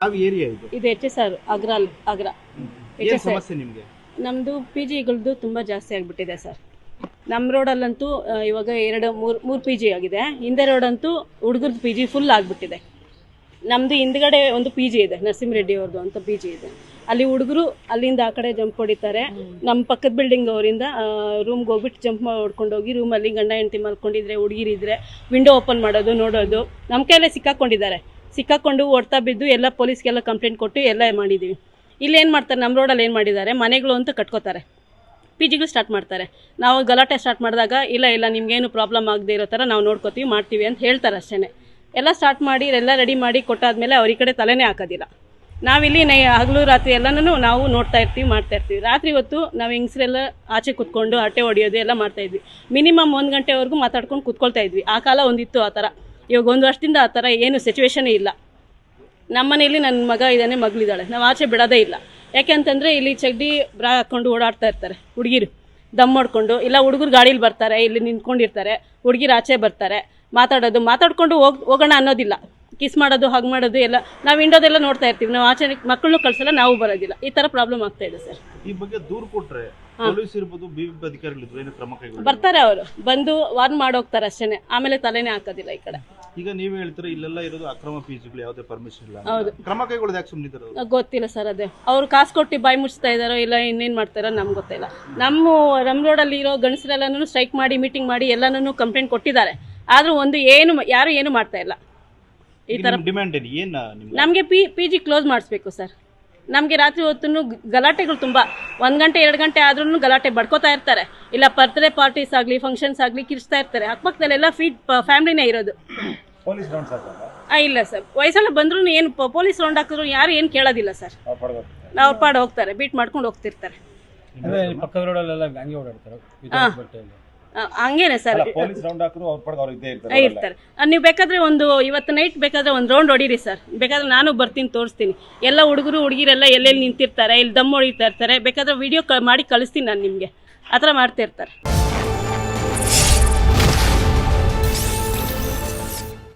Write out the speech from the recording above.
ಯಾವ ಏರಿಯಾ ಇದು? ಇದು ಎಚ್ ಎಸ್ ಆರ್ ಅಗ್ರ ಅಗ್ರ ಎಚ್ ಏನ್ ಎಸ್ ಸಮಸ್ಯೆ ನಿಮ್ಗೆ? ನಮ್ಮದು ಪಿ ಜಿಗಳದ್ದು ತುಂಬ ಜಾಸ್ತಿ ಆಗಿಬಿಟ್ಟಿದೆ ಸರ್. ನಮ್ಮ ರೋಡಲ್ಲಂತೂ ಆ, ಇವಾಗ ಎರಡು ಮೂರು ಮೂರು ಪಿ ಜಿ ಆಗಿದೆ. ಹಿಂದೆ ರೋಡಂತೂ ಹುಡುಗರದ್ದು ಪಿ ಜಿ ಫುಲ್ ಆಗಿಬಿಟ್ಟಿದೆ. ನಮ್ಮದು ಹಿಂದ್ಗಡೆ ಒಂದು ಪಿ ಜಿ ಇದೆ ನರಸಿಂಹರೆಡ್ಡಿ ಅವ್ರದ್ದು ಅಂತ ಪಿ ಜಿ ಇದೆ. ಅಲ್ಲಿ ಹುಡುಗರು ಅಲ್ಲಿಂದ ಆ ಕಡೆ ಜಂಪ್ ಹೊಡಿತಾರೆ. ನಮ್ಮ ಪಕ್ಕದ ಬಿಲ್ಡಿಂಗ್ ಅವರಿಂದ ರೂಮ್ಗೆ ಹೋಗ್ಬಿಟ್ಟು ಜಂಪ್ ಹೊಡ್ಕೊಂಡು ಹೋಗಿ ರೂಮಲ್ಲಿ ಗಂಡ ಹೆಂಡತಿ ಮಲ್ಕೊಂಡಿದ್ರೆ ಹುಡುಗಿರಿದ್ರೆ ವಿಂಡೋ ಓಪನ್ ಮಾಡೋದು ನೋಡೋದು. ನಮ್ಮ ಕೈಯಲ್ಲೇ ಸಿಕ್ಕಾಕೊಂಡಿದ್ದಾರೆ. ಸಿಕ್ಕಾಕೊಂಡು ಓಡ್ತಾ ಬಿದ್ದು ಎಲ್ಲ ಪೊಲೀಸ್ಗೆಲ್ಲ ಕಂಪ್ಲೇಂಟ್ ಕೊಟ್ಟು ಎಲ್ಲ ಮಾಡಿದ್ದೀವಿ ಏನು ಮಾಡ್ತಾರೆ? ನಮ್ಮ ರೋಡಲ್ಲಿ ಏನು ಮಾಡಿದ್ದಾರೆ? ಮನೆಗಳು ಅಂತ ಕಟ್ಕೋತಾರೆ. ಪಿ ಜಿಗಳು ಸ್ಟಾರ್ಟ್ ಮಾಡ್ತಾರೆ. ನಾವು ಗಲಾಟೆ ಸ್ಟಾರ್ಟ್ ಮಾಡಿದಾಗ, ಇಲ್ಲ ಇಲ್ಲ, ನಿಮಗೇನು ಪ್ರಾಬ್ಲಮ್ ಆಗದೆ ಇರೋ ಥರ ನಾವು ನೋಡ್ಕೋತೀವಿ, ಮಾಡ್ತೀವಿ ಅಂತ ಹೇಳ್ತಾರೆ ಅಷ್ಟೇ ಎಲ್ಲ ಸ್ಟಾರ್ಟ್ ಮಾಡಿ, ಎಲ್ಲ ರೆಡಿ ಮಾಡಿ ಕೊಟ್ಟಾದ್ಮೇಲೆ ಅವ್ರ ಈ ಕಡೆ ತಲೆನೇ ಹಾಕೋದಿಲ್ಲ. ನಾವಿಲ್ಲಿ ನೈ ಹಗಲು ರಾತ್ರಿ ಎಲ್ಲನೂ ನಾವು ನೋಡ್ತಾ ಇರ್ತೀವಿ, ಮಾಡ್ತಾ ಇರ್ತೀವಿ. ರಾತ್ರಿ ಹೊತ್ತು ನಾವು ಹೆಂಗಸ್ರೆಲ್ಲ ಆಚೆ ಕುತ್ಕೊಂಡು ಹಟ್ಟೆ ಹೊಡೆಯೋದು ಎಲ್ಲ ಮಾಡ್ತಾಯಿದ್ವಿ ಮಿನಿಮಮ್ ಒಂದು ಗಂಟೆವರೆಗೂ ಮಾತಾಡ್ಕೊಂಡು ಕುತ್ಕೊಳ್ತಾ ಇದ್ವಿ. ಆ ಕಾಲ ಒಂದಿತ್ತು ಆ ಥರ ಇವಾಗ ಒಂದು ವರ್ಷದಿಂದ ಆ ಥರ ಏನು ಸಿಚುವೇಶನೇ ಇಲ್ಲ. ನಮ್ಮ ಮನೇಲಿ ನನ್ನ ಮಗ ಇದ್ದಾನೆ ಮಗಳಿದ್ದಾಳೆ. ನಾವು ಆಚೆ ಬಿಡೋದೇ ಇಲ್ಲ. ಯಾಕೆ ಅಂತಂದರೆ ಇಲ್ಲಿ ಚಡ್ಡಿ ಬ್ರಾ ಹಾಕ್ಕೊಂಡು ಓಡಾಡ್ತಾ ಇರ್ತಾರೆ ಹುಡುಗಿರು. ದಮ್ ಮಾಡ್ಕೊಂಡು ಇಲ್ಲ ಹುಡುಗರು ಗಾಡೀಲಿ ಬರ್ತಾರೆ ಇಲ್ಲಿ ನಿಂತ್ಕೊಂಡಿರ್ತಾರೆ ಹುಡುಗಿರು ಆಚೆ ಬರ್ತಾರೆ ಮಾತಾಡೋದು. ಮಾತಾಡ್ಕೊಂಡು ಹೋಗ್ ಹೋಗೋಣ ಅನ್ನೋದಿಲ್ಲ. ಕಿಸ್ ಮಾಡೋದು ಹಾಗೆ ಮಾಡೋದು ಎಲ್ಲ. ನಾವು ಇಂಡೋದೆಲ್ಲ ನೋಡ್ತಾ ಇರ್ತೀವಿ. ನಾವು ಆಚೆ ಮಕ್ಕಳನ್ನೂ ಕಳ್ಸಲ್ಲ ನಾವು ಬರೋದಿಲ್ಲ. ಈ ಥರ ಪ್ರಾಬ್ಲಮ್ ಆಗ್ತಾ ಇದೆ ಸರ್ ಈ ಬಗ್ಗೆ ದೂರು ಕೊಟ್ಟರೆ ಬರ್ತಾರೆ ಅವರು. ಬಂದು ವಾರ್ನ್ ಮಾಡೋಗ್ತಾರೆ ಅಷ್ಟೇ ಆಮೇಲೆ ತಲೆನೇ ಹಾಕೋದಿಲ್ಲ ಈ ಕಡೆ. ಈಗ ನೀವೇ ಹೇಳ್ತೀರಾ ಇಲ್ಲೆಲ್ಲ ಇರೋದು ಅಕ್ರಮ ಪಿಜಿಗಳು ಯಾವುದೇ ಪರ್ಮಿಷನ್ ಇಲ್ಲ ಹೌದು. ಕ್ರಮ ಕೈಗೊಳ್ಳೋದು ಯಾಕೆ ಸುಮ್ಮನಿದ್ದಾರೆ ಅವರು? ಗೊತ್ತಿಲ್ಲ ಸರ್ ಅದೇ. ಅವ್ರು ಕಾಸು ಕೊಟ್ಟು ಬಾಯಿ ಮುಚ್ತಾ ಇದ್ದಾರೋ ಇಲ್ಲ ಇನ್ನೇನು ಮಾಡ್ತಾರೋ ನಮ್ಗೆ ಗೊತ್ತಿಲ್ಲ. ನಮ್ಮ ರಮ್ ರೋಡಲ್ಲಿ ಇರೋ ಗಂಡಸರೆಲ್ಲನೂ ಸ್ಟ್ರೈಕ್ ಮಾಡಿ ಮೀಟಿಂಗ್ ಮಾಡಿ ಎಲ್ಲನೂ ಕಂಪ್ಲೇಂಟ್ ಕೊಟ್ಟಿದ್ದಾರೆ. ಆದರೂ ಒಂದು ಏನು ಯಾರು ಏನು ಮಾಡ್ತಾ ಇಲ್ಲ. ಈ ಈಗ ಥರ ನಿಮ್ ಡಿಮ್ಯಾಂಡ್ ಏನು? ಏನ್ ನಿಮ್ಗೆ? ನಮಗೆ ಪಿ ಪಿ ಜಿ ಕ್ಲೋಸ್ ಮಾಡಿಸ್ಬೇಕು ಸರ್. ನಮಗೆ ರಾತ್ರಿ ಹೊತ್ತು ಗಲಾಟೆಗಳು ತುಂಬ. ಒಂದು ಗಂಟೆ ಎರಡು ಗಂಟೆ ಆದ್ರೂ ಗಲಾಟೆ ಬಡ್ಕೋತಾ ಇರ್ತಾರೆ. ಇಲ್ಲ ಬರ್ತ್ಡೇ ಪಾರ್ಟೀಸ್ ಆಗಲಿ ಫಂಕ್ಷನ್ಸ್ ಆಗಲಿ ಕಿರಿಸ್ತಾ ಇರ್ತಾರೆ. ಅಕ್ಕಪಕ್ಕದಲ್ಲೆಲ್ಲ ಫೀಡ್ ಫ್ಯಾಮಿಲಿನೇ ಇರೋದು. ಪೊಲೀಸ್ ಹಾಕಲ್ಲ ಆ, ಇಲ್ಲ ಸರ್. ವಯಸ್ಸೆಲ್ಲ ಬಂದ್ರೂ ಏನು ಪೊಲೀಸ್ ರೌಂಡ್ ಹಾಕಿದ್ರು ಯಾರು ಏನು ಕೇಳೋದಿಲ್ಲ ಸರ್. ಅವ್ರ ಪಾಡು ಹೋಗ್ತಾರೆ. ಬೀಟ್ ಮಾಡ್ಕೊಂಡು ಹೋಗ್ತಿರ್ತಾರೆ. ಅಂದ್ರೆ ಈ ಪಕ್ಕದ ರೋಡಲ್ಲೆಲ್ಲ ಹಂಗೆ ಓಡಾಡ್ತಾರೆ ವಿತೌಟ್ ಬಟ್ಟೆಯಲ್ಲಿ ಆ, ಹಂಗೇನೆ ಸರ್. ಪೊಲೀಸ್ ರೌಂಡ್ ಹಾಕಿದ್ರು ಅವ್ರ ಪಡ್ಗ ಅವ್ರು ಇದ್ದೇ ಆ, ಇರ್ತಾರೆ. ಆ, ನೀವು ಬೇಕಾದ್ರೆ ಒಂದು ಇವತ್ತು ನೈಟ್ ಬೇಕಾದ್ರೆ ಒಂದು ರೌಂಡ್ ಹೊಡೀರಿ ಸರ್. ಬೇಕಾದ್ರೆ ನಾನು ಬರ್ತೀನಿ ತೋರಿಸ್ತೀನಿ. ಎಲ್ಲ ಹುಡುಗರು ಹುಡುಗಿರೆಲ್ಲ ಎಲ್ಲೆಲ್ಲಿ ನಿಂತಿರ್ತಾರೆ ಇಲ್ಲಿ ದಮ್ ಹೊಡಿತಾ ಇರ್ತಾರೆ ಬೇಕಾದ್ರೆ ವಿಡಿಯೋ ಮಾಡಿ ಕಳಿಸ್ತೀನಿ ನಾನು ನಿಮಗೆ. ಆ ಥರ ಮಾಡ್ತಾ ಇರ್ತಾರೆ.